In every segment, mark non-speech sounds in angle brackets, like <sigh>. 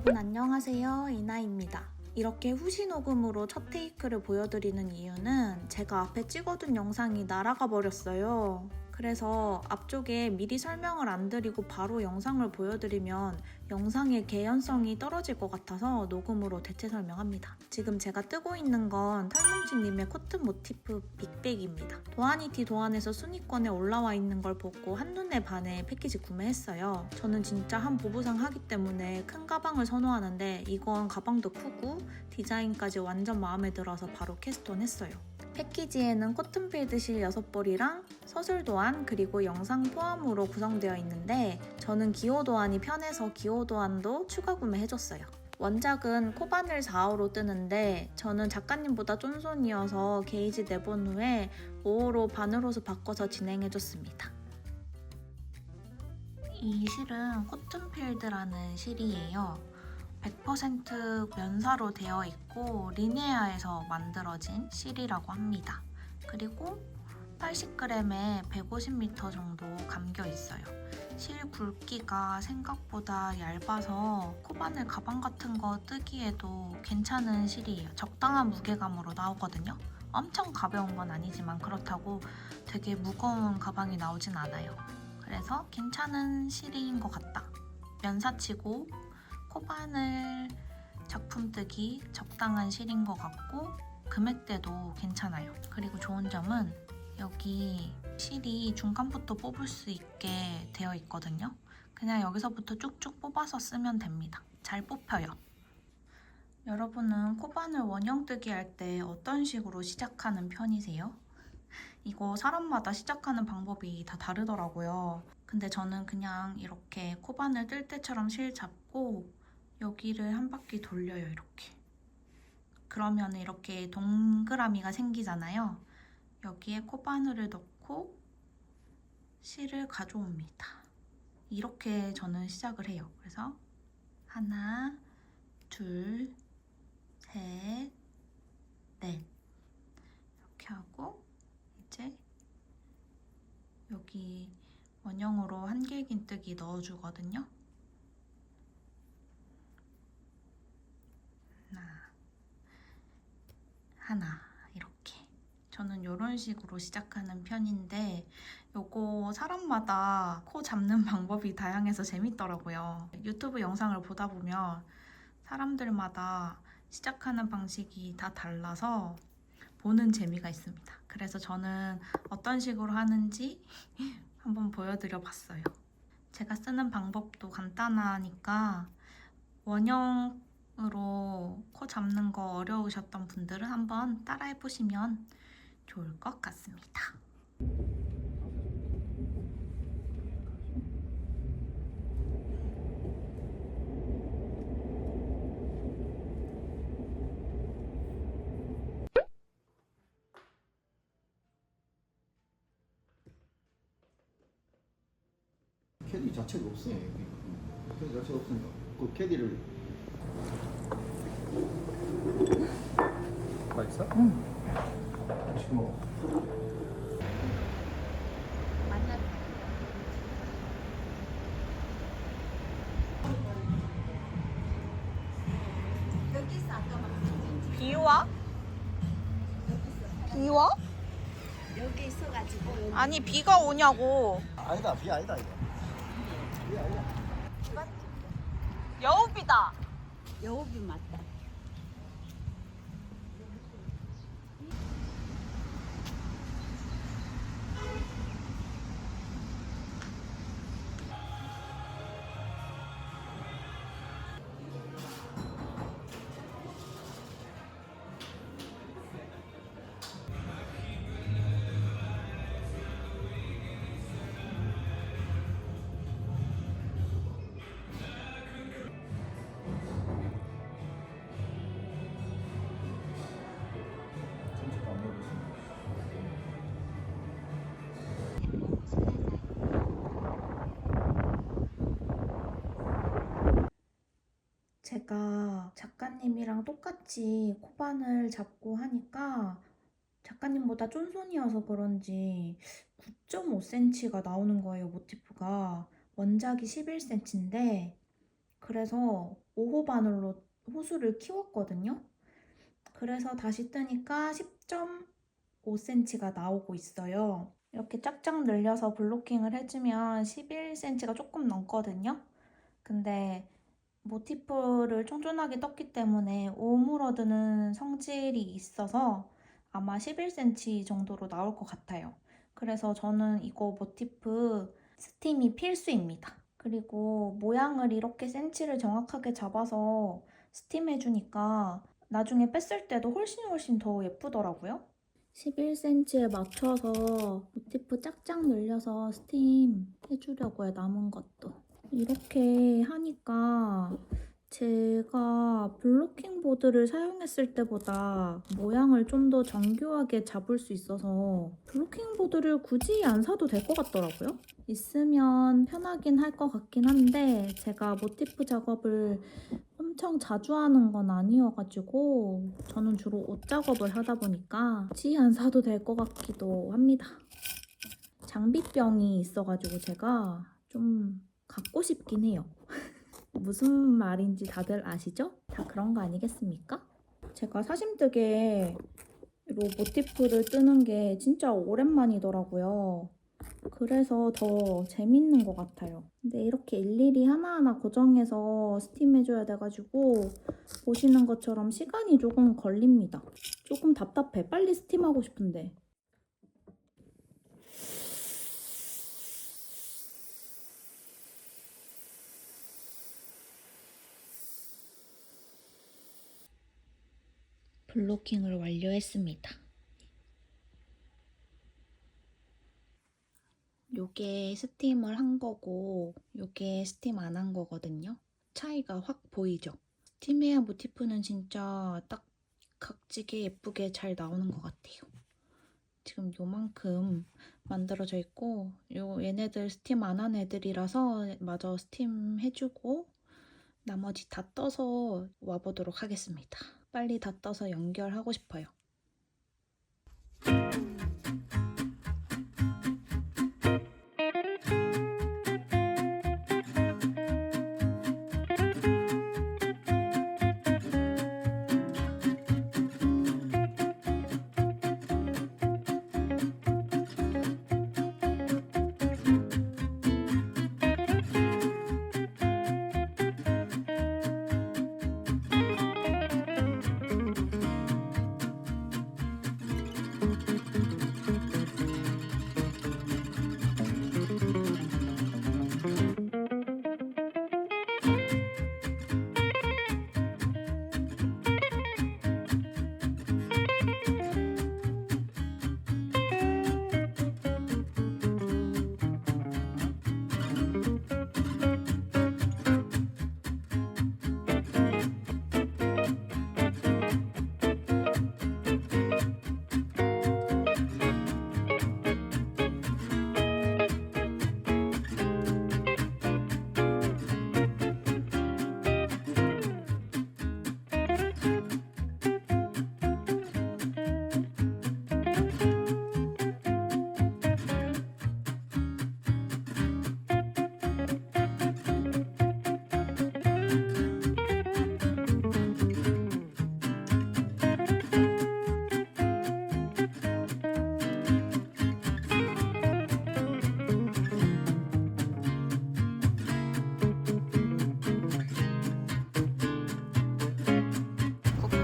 여러분 안녕하세요. 이나입니다. 이렇게 후시 녹음으로 첫 테이크를 보여드리는 이유는 제가 앞에 찍어둔 영상이 날아가 버렸어요 그래서 앞쪽에 미리 설명을 안 드리고 바로 영상을 보여드리면 영상의 개연성이 떨어질 것 같아서 녹음으로 대체 설명합니다. 지금 제가 뜨고 있는 건 탈뭉치님의 코트 모티프 빅백입니다. 도하니티 도안에서 순위권에 올라와 있는 걸 보고 한눈에 반해 패키지 구매했어요. 저는 진짜 한 보부상 하기 때문에 큰 가방을 선호하는데 이건 가방도 크고 디자인까지 완전 마음에 들어서 바로 캐스톤 했어요. 패키지에는 코튼필드 실 6벌이랑 서술 도안 그리고 영상 포함으로 구성되어 있는데 저는 기호 도안이 편해서 기호 도안도 추가 구매해줬어요. 원작은 코바늘 4호로 뜨는데 저는 작가님보다 쫀손이어서 게이지 내본 후에 5호로 바늘호수 바꿔서 진행해줬습니다. 이 실은 코튼필드라는 실이에요. 100% 면사로 되어 있고 리네아에서 만들어진 실이라고 합니다. 그리고 80g에 150m 정도 감겨 있어요. 실 굵기가 생각보다 얇아서 코바늘 가방 같은 거 뜨기에도 괜찮은 실이에요. 적당한 무게감으로 나오거든요. 엄청 가벼운 건 아니지만 그렇다고 되게 무거운 가방이 나오진 않아요. 그래서 괜찮은 실인 것 같다. 면사치고 코바늘 작품 뜨기 적당한 실인 것 같고 금액대도 괜찮아요. 그리고 좋은 점은 여기 실이 중간부터 뽑을 수 있게 되어 있거든요. 그냥 여기서부터 쭉쭉 뽑아서 쓰면 됩니다. 잘 뽑혀요. 여러분은 코바늘 원형 뜨기 할 때 어떤 식으로 시작하는 편이세요? 이거 사람마다 시작하는 방법이 다 다르더라고요. 근데 저는 그냥 이렇게 코바늘 뜰 때처럼 실 잡고 여기를 한 바퀴 돌려요, 이렇게. 그러면 이렇게 동그라미가 생기잖아요. 여기에 코바늘을 넣고 실을 가져옵니다. 이렇게 저는 시작을 해요. 그래서 하나, 둘, 셋, 넷. 이렇게 하고 이제 여기 원형으로 한길긴뜨기 넣어주거든요. 하나, 하나 이렇게. 저는 이런 식으로 시작하는 편인데 요거 사람마다 코 잡는 <laughs> 방법이 다양해서 재밌더라고요. 유튜브 영상을 보다 보면 사람들마다 시작하는 방식이 다 달라서 보는 재미가 있습니다. 그래서 저는 어떤 식으로 하는지 <laughs> 한번 보여드려 봤어요. 제가 쓰는 방법도 간단하니까 원형 으로 코 잡는 거 어려우셨던 분들은 한번 따라해 보시면 좋을 것 같습니다. 캐디 자체가 없어. 캐디 자체가 없으니까 그 캐디를 맛있어? 지금 뭐 비와? 비와? 여기 있어가지고 여기 아니 비가 오냐고 아니다 비 아니다 이거. 비 아니다. 여우비다 여우비 맞다. 제가 작가님이랑 똑같이 코반을 잡고 하니까 작가님보다 쫀손이어서 그런지 9.5cm가 나오는 거예요, 모티프가. 원작이 11cm인데 그래서 5호 바늘로 호수를 키웠거든요. 그래서 다시 뜨니까 10.5cm가 나오고 있어요. 이렇게 쫙쫙 늘려서 블로킹을 해주면 11cm가 조금 넘거든요. 근데 모티프를 쫀쫀하게 떴기 때문에 오므러드는 성질이 있어서 아마 11cm 정도로 나올 것 같아요. 그래서 저는 이거 모티프 스팀이 필수입니다. 그리고 모양을 이렇게 센치를 정확하게 잡아서 스팀해주니까 나중에 뺐을 때도 훨씬 훨씬 더 예쁘더라고요. 11cm에 맞춰서 모티프 짝짝 늘려서 스팀 해주려고요, 남은 것도. 이렇게 하니까 제가 블로킹 보드를 사용했을 때보다 모양을 좀 더 정교하게 잡을 수 있어서 블로킹 보드를 굳이 안 사도 될 것 같더라고요. 있으면 편하긴 할 것 같긴 한데 제가 모티프 작업을 엄청 자주 하는 건 아니어가지고 저는 주로 옷 작업을 하다 보니까 굳이 안 사도 될 것 같기도 합니다. 장비병이 있어가지고 제가 좀 갖고 싶긴 해요. <laughs> 무슨 말인지 다들 아시죠? 다 그런 거 아니겠습니까? 제가 사심뜨개로 모티프를 뜨는 게 진짜 오랜만이더라고요. 그래서 더 재밌는 것 같아요. 근데 이렇게 일일이 하나하나 고정해서 스팀해줘야 돼가지고 보시는 것처럼 시간이 조금 걸립니다. 조금 답답해. 빨리 스팀하고 싶은데. 블로킹을 완료했습니다. 요게 스팀을 한 거고 요게 스팀 안 한 거거든요. 차이가 확 보이죠? 스팀해야 모티프는 진짜 딱 각지게 예쁘게 잘 나오는 것 같아요. 지금 요만큼 만들어져 있고 요 얘네들 스팀 안 한 애들이라서 마저 스팀 해주고 나머지 다 떠서 와보도록 하겠습니다. 빨리 다 떠서 연결하고 싶어요.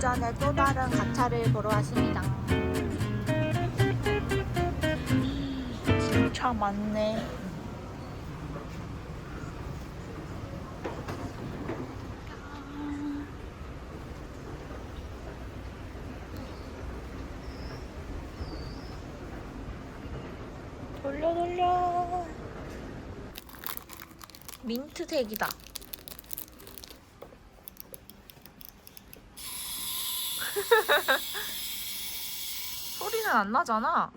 국전에 또 다른 가차를 보러 왔습니다. 진짜 많네. 돌려 돌려. 민트색이다. <laughs> 소리는 안 나잖아.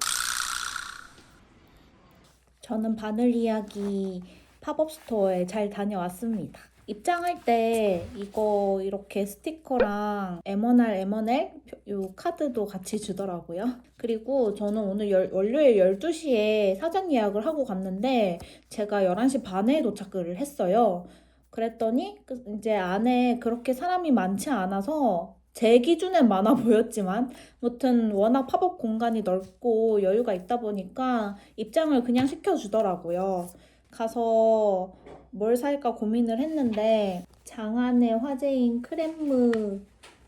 저는 바늘 이야기 팝업 스토어에 잘 다녀왔습니다. 입장할 때 이거 이렇게 스티커랑 M1R, M1L 요 카드도 같이 주더라고요. 그리고 저는 오늘 열, 월요일 12시에 사전 예약을 하고 갔는데 제가 11시 반에 도착을 했어요. 그랬더니 그 이제 안에 그렇게 사람이 많지 않아서 제 기준엔 많아 보였지만 아무튼 워낙 팝업 공간이 넓고 여유가 있다 보니까 입장을 그냥 시켜주더라고요. 가서 뭘 살까 고민을 했는데 장안의 화제인 크렘무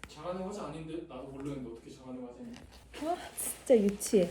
장안의 화제 아닌데 나도 모르는데 어떻게 장안의 화제냐? 아 진짜 유치해.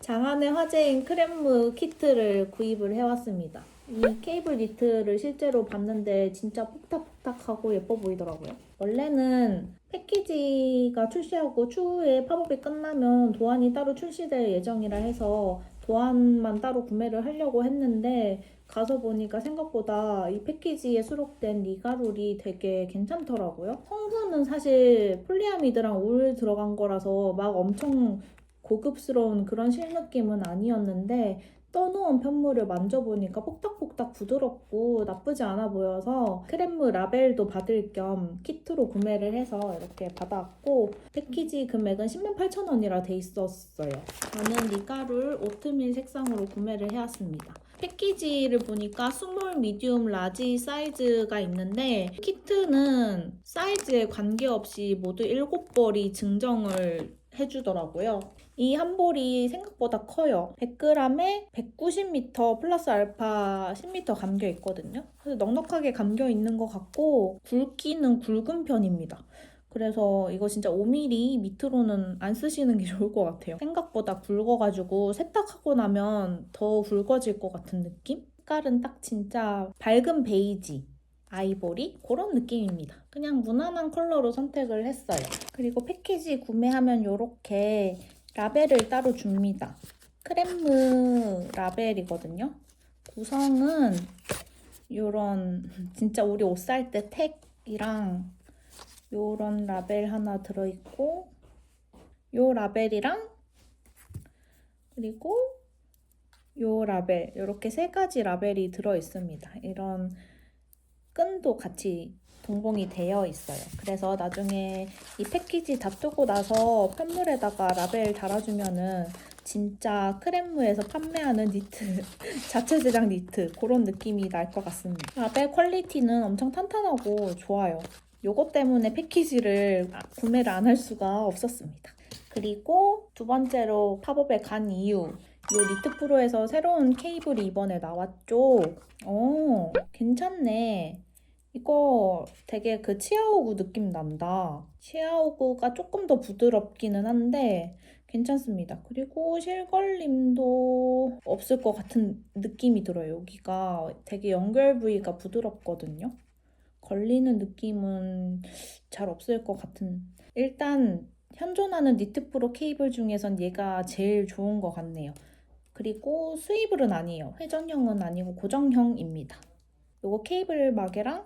장안의 화제인 크렘무 키트를 구입을 해왔습니다. 이 케이블 니트를 실제로 봤는데 진짜 폭탁폭탁하고 예뻐 보이더라고요. 원래는 패키지가 출시하고 추후에 팝업이 끝나면 도안이 따로 출시될 예정이라 해서 도안만 따로 구매를 하려고 했는데 가서 보니까 생각보다 이 패키지에 수록된 리가룰이 되게 괜찮더라고요. 성분은 사실 폴리아미드랑 울 들어간 거라서 막 엄청 고급스러운 그런 실 느낌은 아니었는데 떠놓은 편물을 만져보니까 폭닥폭닥 부드럽고 나쁘지 않아 보여서 크렘무 라벨도 받을 겸 키트로 구매를 해서 이렇게 받아왔고 패키지 금액은 10만 8천 원이라 돼 있었어요. 저는 리가룰 오트밀 색상으로 구매를 해왔습니다. 패키지를 보니까 스몰, 미디움, 라지 사이즈가 있는데 키트는 사이즈에 관계없이 모두 7벌이 증정을 해주더라고요. 이 한 볼이 생각보다 커요. 100g에 190m 플러스 알파 10m 감겨 있거든요. 그래서 넉넉하게 감겨 있는 것 같고 굵기는 굵은 편입니다. 그래서 이거 진짜 5mm 밑으로는 안 쓰시는 게 <laughs> 좋을 것 같아요. 생각보다 굵어가지고 세탁하고 나면 더 굵어질 것 같은 느낌? 색깔은 딱 진짜 밝은 베이지. 아이보리 그런 느낌입니다. 그냥 무난한 컬러로 선택을 했어요. 그리고 패키지 구매하면 이렇게 라벨을 따로 줍니다. 크렘무 라벨이거든요. 구성은 이런 진짜 우리 옷 살 때 택이랑 요런 라벨 하나 들어있고 요 라벨이랑 그리고 요 라벨 이렇게 세 가지 라벨이 들어 있습니다. 이런 끈도 같이 동봉이 되어 있어요. 그래서 나중에 이 패키지 다 뜨고 나서 편물에다가 라벨 달아주면은 진짜 크렘무에서 판매하는 니트 <laughs> 자체 제작 니트 그런 느낌이 날 것 같습니다. 라벨 퀄리티는 엄청 탄탄하고 좋아요. 요것 때문에 패키지를 아- 구매를 안 할 수가 없었습니다. 그리고 두 번째로 팝업에 간 이유. 요 니트 프로에서 새로운 케이블이 이번에 나왔죠. 어, 괜찮네. 이거 되게 그 치아오구 느낌 난다. 치아오구가 조금 더 부드럽기는 한데 괜찮습니다. 그리고 실걸림도 없을 것 같은 느낌이 들어요. 여기가 되게 연결 부위가 부드럽거든요. 걸리는 느낌은 잘 없을 것 같은. 일단 현존하는 니트 프로 케이블 중에선 얘가 제일 좋은 것 같네요. 그리고 스위블은 아니에요. 회전형은 아니고 고정형입니다. 요거 케이블 마개랑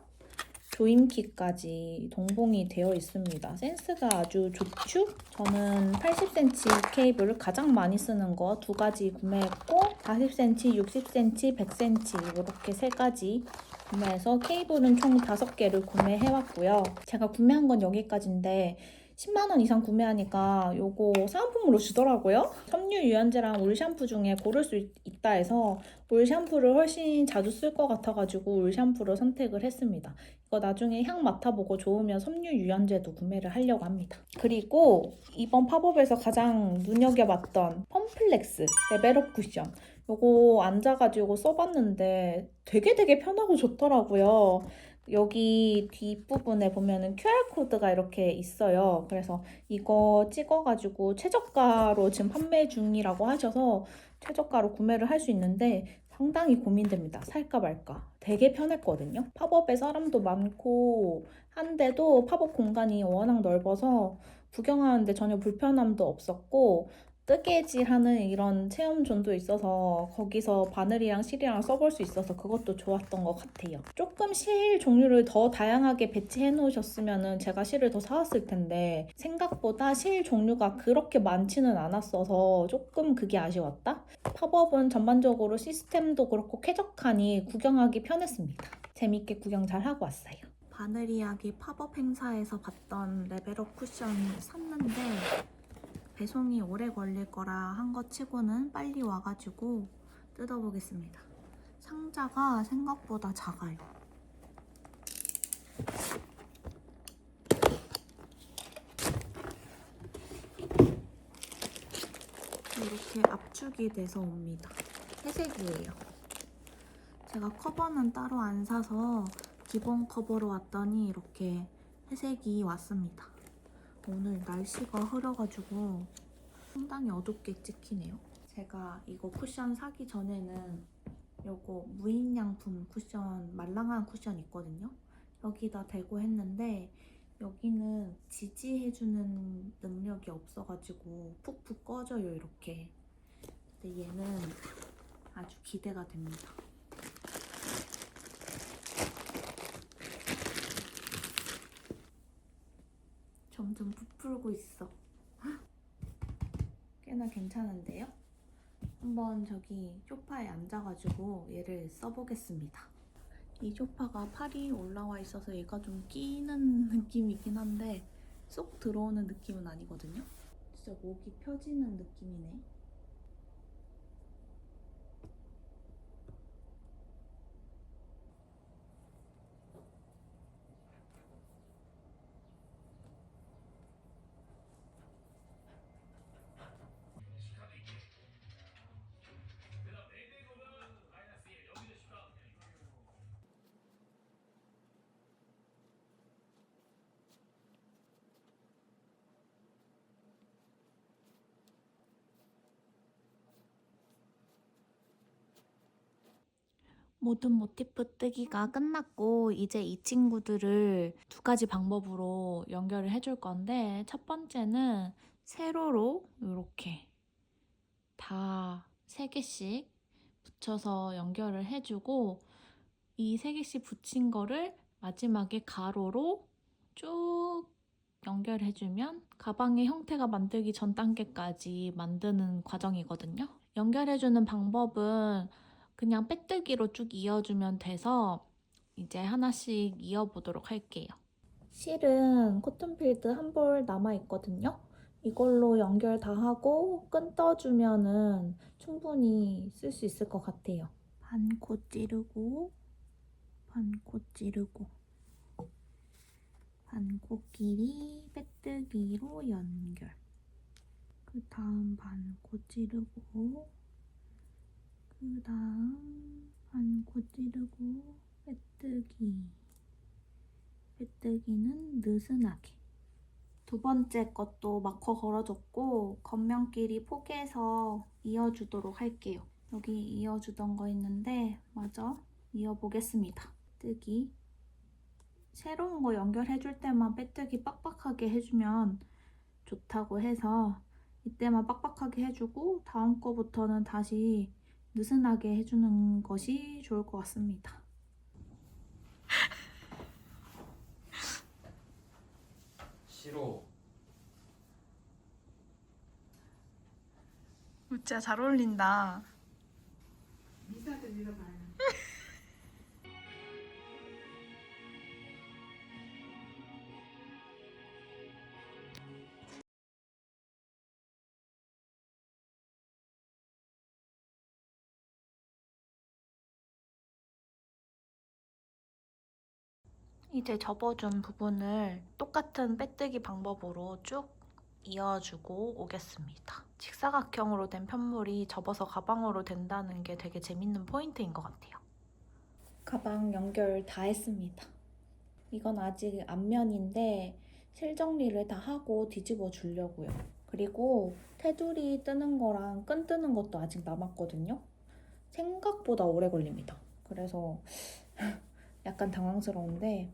조임키까지 동봉이 되어 있습니다. 센스가 아주 좋죠? 저는 80cm 케이블을 가장 많이 쓰는 거 두 가지 구매했고 40cm, 60cm, 100cm 이렇게 세 가지 구매해서 케이블은 총 5개를 구매해왔고요. 제가 구매한 건 여기까지인데 10만원 이상 구매하니까 요거 사은품으로 주더라고요. 섬유 유연제랑 울 샴푸 중에 고를 수 있- 있다 해서 울 샴푸를 훨씬 자주 쓸 것 같아가지고 울 샴푸를 선택을 했습니다. 이거 나중에 향 맡아보고 좋으면 섬유 유연제도 구매를 하려고 합니다. 그리고 이번 팝업에서 가장 눈여겨봤던 펌플렉스 레벨업 쿠션. 요거 앉아가지고 써봤는데 되게 되게 편하고 좋더라고요. 여기 뒷부분에 보면은 QR코드가 이렇게 있어요. 그래서 이거 찍어가지고 최저가로 지금 판매 중이라고 하셔서 최저가로 구매를 할 수 있는데 상당히 고민됩니다. 살까 말까. 되게 편했거든요. 팝업에 사람도 많고 한데도 팝업 공간이 워낙 넓어서 구경하는데 전혀 불편함도 없었고 뜨개질하는 이런 체험존도 있어서 거기서 바늘이랑 실이랑 써볼 수 있어서 그것도 좋았던 것 같아요. 조금 실 종류를 더 다양하게 배치해 놓으셨으면 제가 실을 더 사왔을 텐데 생각보다 실 종류가 그렇게 많지는 않았어서 조금 그게 아쉬웠다. 팝업은 전반적으로 시스템도 그렇고 쾌적하니 구경하기 편했습니다. 재밌게 구경 잘 하고 왔어요. 바늘 이야기 팝업 행사에서 봤던 레벨업 쿠션 샀는데 배송이 오래 걸릴 거라 한 것 치고는 빨리 와가지고 뜯어보겠습니다. 상자가 생각보다 작아요. 이렇게 압축이 돼서 옵니다. 회색이에요. 제가 커버는 따로 안 사서 기본 커버로 왔더니 이렇게 회색이 왔습니다. 오늘 날씨가 흐려가지고 상당히 어둡게 찍히네요. 제가 이거 쿠션 사기 전에는 요거 무인양품 쿠션 말랑한 쿠션 있거든요. 여기다 대고 했는데 여기는 지지해주는 능력이 없어가지고 푹푹 꺼져요 이렇게. 근데 얘는 아주 기대가 됩니다. 점점 부풀고 있어. <laughs> 꽤나 괜찮은데요? 한번 저기 소파에 앉아가지고 얘를 써보겠습니다. 이 소파가 팔이 올라와 있어서 얘가 좀 끼는 <laughs> 느낌이긴 한데 쏙 들어오는 느낌은 아니거든요. 진짜 목이 펴지는 느낌이네. 모든 모티프 뜨기가 끝났고 이제 이 친구들을 두 가지 방법으로 연결을 해줄 건데 첫 번째는 세로로 이렇게 다 세 개씩 붙여서 연결을 해주고 이 세 개씩 붙인 거를 마지막에 가로로 쭉 연결해주면 가방의 형태가 만들기 전 단계까지 만드는 과정이거든요. 연결해주는 방법은 그냥 빼뜨기로 쭉 이어주면 돼서 이제 하나씩 이어보도록 할게요. 실은 코튼필드 한 볼 남아있거든요. 이걸로 연결 다 하고 끈 떠주면은 충분히 쓸 수 있을 것 같아요. 반코 찌르고 반코 찌르고 반코끼리 빼뜨기로 연결 그 다음 반코 찌르고 그 다음 반코 찌르고 빼뜨기. 빼뜨기는 느슨하게. 두 번째 것도 마커 걸어줬고 겉면끼리 포개서 이어주도록 할게요. 여기 이어주던 거 있는데 마저 이어보겠습니다. 뜨기. 새로운 거 연결해줄 때만 빼뜨기 빡빡하게 해주면 좋다고 해서 이때만 빡빡하게 해주고 다음 거부터는 다시 느슨하게 해주는 것이 좋을 것 같습니다. 싫어. 진짜 잘 어울린다. 미사도 밀어봐요. 이제 접어준 부분을 똑같은 빼뜨기 방법으로 쭉 이어주고 오겠습니다. 직사각형으로 된 편물이 접어서 가방으로 된다는 게 되게 재밌는 포인트인 것 같아요. 가방 연결 다 했습니다. 이건 아직 앞면인데 실 정리를 다 하고 뒤집어 주려고요. 그리고 테두리 뜨는 거랑 끈 뜨는 것도 아직 남았거든요. 생각보다 오래 걸립니다. 그래서 <laughs> 약간 당황스러운데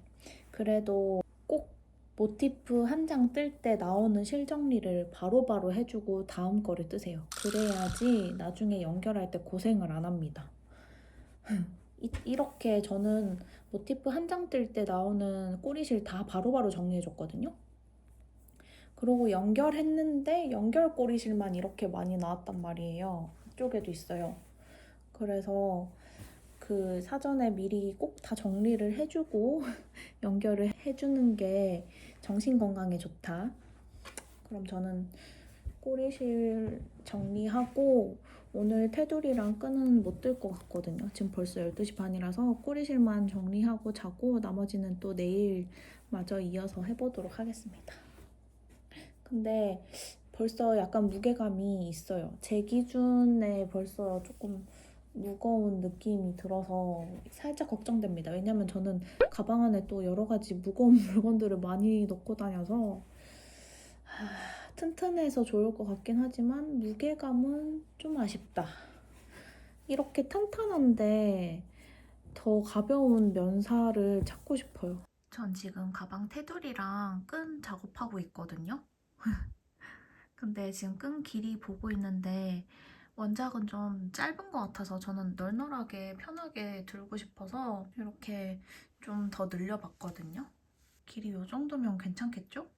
그래도 꼭 모티프 한 장 뜰 때 나오는 실 정리를 바로 바로 해주고 다음 거를 뜨세요. 그래야지 나중에 연결할 때 고생을 안 합니다. <laughs> 이, 이렇게 저는 모티프 한 장 뜰 때 나오는 꼬리실 다 바로바로 정리해줬거든요. 그리고 연결했는데 연결 꼬리실만 이렇게 많이 나왔단 말이에요. 이쪽에도 있어요. 그래서 그 사전에 미리 꼭 다 정리를 해주고 <laughs> 연결을 해주는 게 정신 건강에 좋다. 그럼 저는 꼬리실 정리하고 오늘 테두리랑 끈은 못 들 것 같거든요. 지금 벌써 12시 반이라서 꼬리실만 정리하고 자고 나머지는 또 내일 마저 이어서 해보도록 하겠습니다. 근데 벌써 약간 무게감이 있어요. 제 기준에 벌써 조금 무거운 느낌이 들어서 살짝 걱정됩니다. 왜냐면 저는 가방 안에 또 여러 가지 무거운 <laughs> 물건들을 많이 넣고 다녀서 하, 튼튼해서 좋을 것 같긴 하지만 무게감은 좀 아쉽다. 이렇게 탄탄한데 더 가벼운 면사를 찾고 싶어요. 전 지금 가방 테두리랑 끈 작업하고 있거든요. <laughs> 근데 지금 끈 길이 보고 있는데 원작은 좀 짧은 것 같아서 저는 널널하게 편하게 들고 싶어서 이렇게 좀 더 늘려봤거든요. 길이 이 정도면 괜찮겠죠?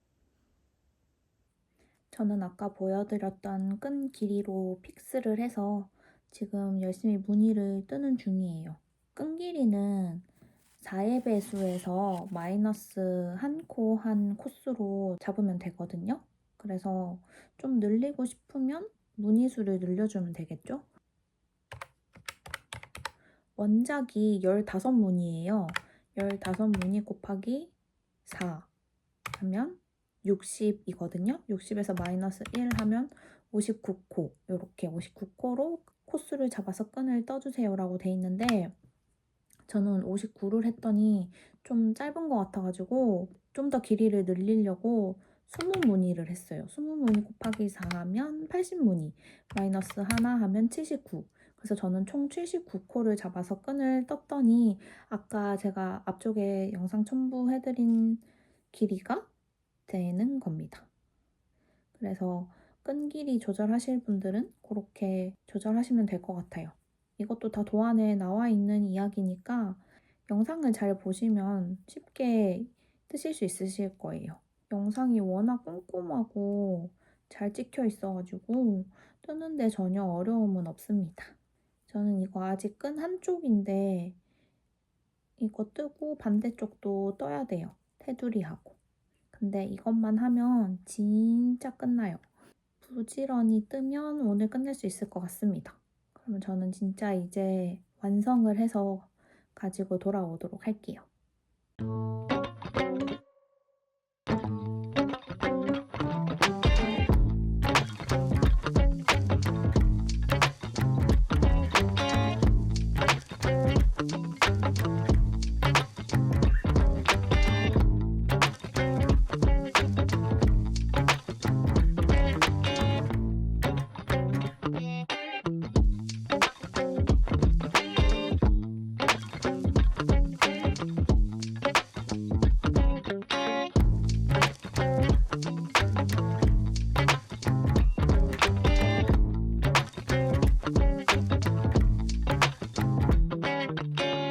저는 아까 보여드렸던 끈 길이로 픽스를 해서 지금 열심히 무늬를 뜨는 중이에요. 끈 길이는 4의 배수에서 마이너스 한 코 한 코스로 잡으면 되거든요. 그래서 좀 늘리고 싶으면 무늬수를 늘려주면 되겠죠? 원작이 15무늬예요. 15무늬 곱하기 4 하면 60이거든요. 60에서 마이너스 1 하면 59코. 이렇게 59코로 코스를 잡아서 끈을 떠주세요 라고 돼 있는데 저는 59를 했더니 좀 짧은 것 같아가지고 좀 더 길이를 늘리려고 20무늬를 했어요. 20무늬 곱하기 4 하면 80무늬, 마이너스 하나 하면 79. 그래서 저는 총 79코를 잡아서 끈을 떴더니 아까 제가 앞쪽에 영상 첨부해드린 길이가 되는 겁니다. 그래서 끈 길이 조절하실 분들은 그렇게 조절하시면 될 것 같아요. 이것도 다 도안에 나와 있는 이야기니까 영상을 잘 보시면 쉽게 뜨실 수 있으실 거예요. 영상이 워낙 꼼꼼하고 잘 찍혀 있어가지고 뜨는데 전혀 어려움은 없습니다. 저는 이거 아직 끈 한쪽인데 이거 뜨고 반대쪽도 떠야 돼요. 테두리하고. 근데 이것만 하면 진짜 끝나요. 부지런히 뜨면 오늘 끝낼 수 있을 것 같습니다. 그러면 저는 진짜 이제 완성을 해서 가지고 돌아오도록 할게요.